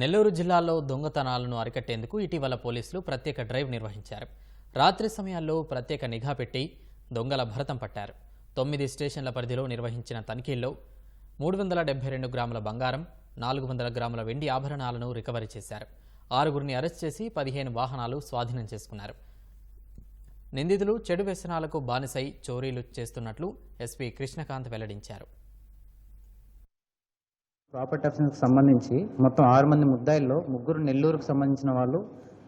నెల్లూరు జిల్లాలో దొంగతనాలను అరికట్టేందుకు ఇటీవల పోలీసులు ప్రత్యేక డ్రైవ్ నిర్వహించారు. రాత్రి సమయాల్లో ప్రత్యేక నిఘా పెట్టి దొంగల భరతం పట్టారు. తొమ్మిది స్టేషన్ల పరిధిలో నిర్వహించిన తనిఖీల్లో మూడు వందల డెబ్బై రెండు గ్రాముల బంగారం నాలుగు వందల గ్రాముల వెండి ఆభరణాలను రికవరీ చేశారు. ఆరుగురిని అరెస్ట్ చేసి పదిహేను వాహనాలు స్వాధీనం చేసుకున్నారు. నిందితులు చెడు వ్యసనాలకు బానిసై చోరీలు చేస్తున్నట్లు ఎస్పీ కృష్ణకాంత్ వెల్లడించారు. ప్రాపర్టీ అఫెన్స్కి సంబంధించి మొత్తం ఆరు మంది ముద్దాయిల్లో ముగ్గురు నెల్లూరుకు సంబంధించిన వాళ్ళు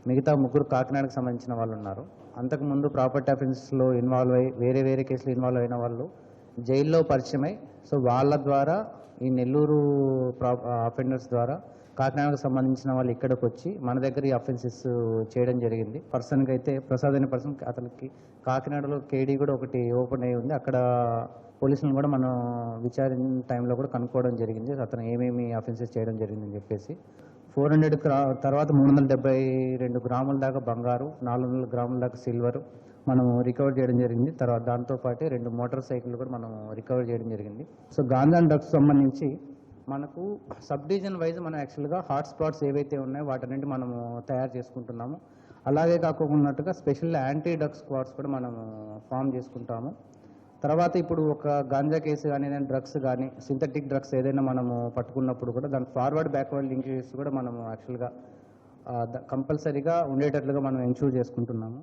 మిగతా ముగ్గురు కాకినాడకు సంబంధించిన వాళ్ళు ఉన్నారు. అంతకుముందు ప్రాపర్టీ అఫెన్స్లో ఇన్వాల్వ్ అయ్యి వేరే వేరే కేసులు ఇన్వాల్వ్ అయిన వాళ్ళు జైల్లో పరిచయమై సో వాళ్ళ ద్వారా ఈ నెల్లూరు ప్రా అఫెండర్స్ ద్వారా కాకినాడకు సంబంధించిన వాళ్ళు ఇక్కడికి వచ్చి మన దగ్గర ఈ అఫెన్సెస్ చేయడం జరిగింది. పర్సన్కి అయితే ప్రసాద్ అనే పర్సన్ అతనికి కాకినాడలో కేడీ కూడా ఒకటి ఓపెన్ అయ్యి ఉంది. అక్కడ పోలీసులను కూడా మనం విచారణ టైంలో కూడా కనుక్కోవడం జరిగింది. అతను ఏమేమి అఫెన్సెస్ చేయడం జరిగిందని చెప్పేసి. ఫోర్ హండ్రెడ్ తర్వాత మూడు వందల డెబ్బై రెండు గ్రాముల దాకా బంగారు నాలుగు వందల గ్రాముల దాకా సిల్వర్ మనం రికవర్ చేయడం జరిగింది. తర్వాత దాంతోపాటు రెండు మోటార్ సైకిల్ కూడా మనం రికవర్ చేయడం జరిగింది. సో గాంధీ డ్రగ్స్ సంబంధించి మనకు సబ్ డివిజన్ వైజ్ మనం యాక్చువల్గా హాట్ స్పాట్స్ ఏవైతే ఉన్నాయో వాటన్నింటి మనము తయారు చేసుకుంటున్నాము. అలాగే కాకుండా స్పెషల్ యాంటీ డ్రగ్స్ స్క్వాడ్స్ కూడా మనము ఫామ్ చేసుకుంటాము. తర్వాత ఇప్పుడు ఒక గాంజా కేసు కానీ ఏదైనా డ్రగ్స్ కానీ సింథటిక్ డ్రగ్స్ ఏదైనా మనము పట్టుకున్నప్పుడు కూడా దాని ఫార్వర్డ్ బ్యాక్వర్డ్ లింకేజెస్ కూడా మనము యాక్చువల్గా కంపల్సరీగా ఉండేటట్లుగా మనం ఎన్షూర్ చేసుకుంటున్నాము.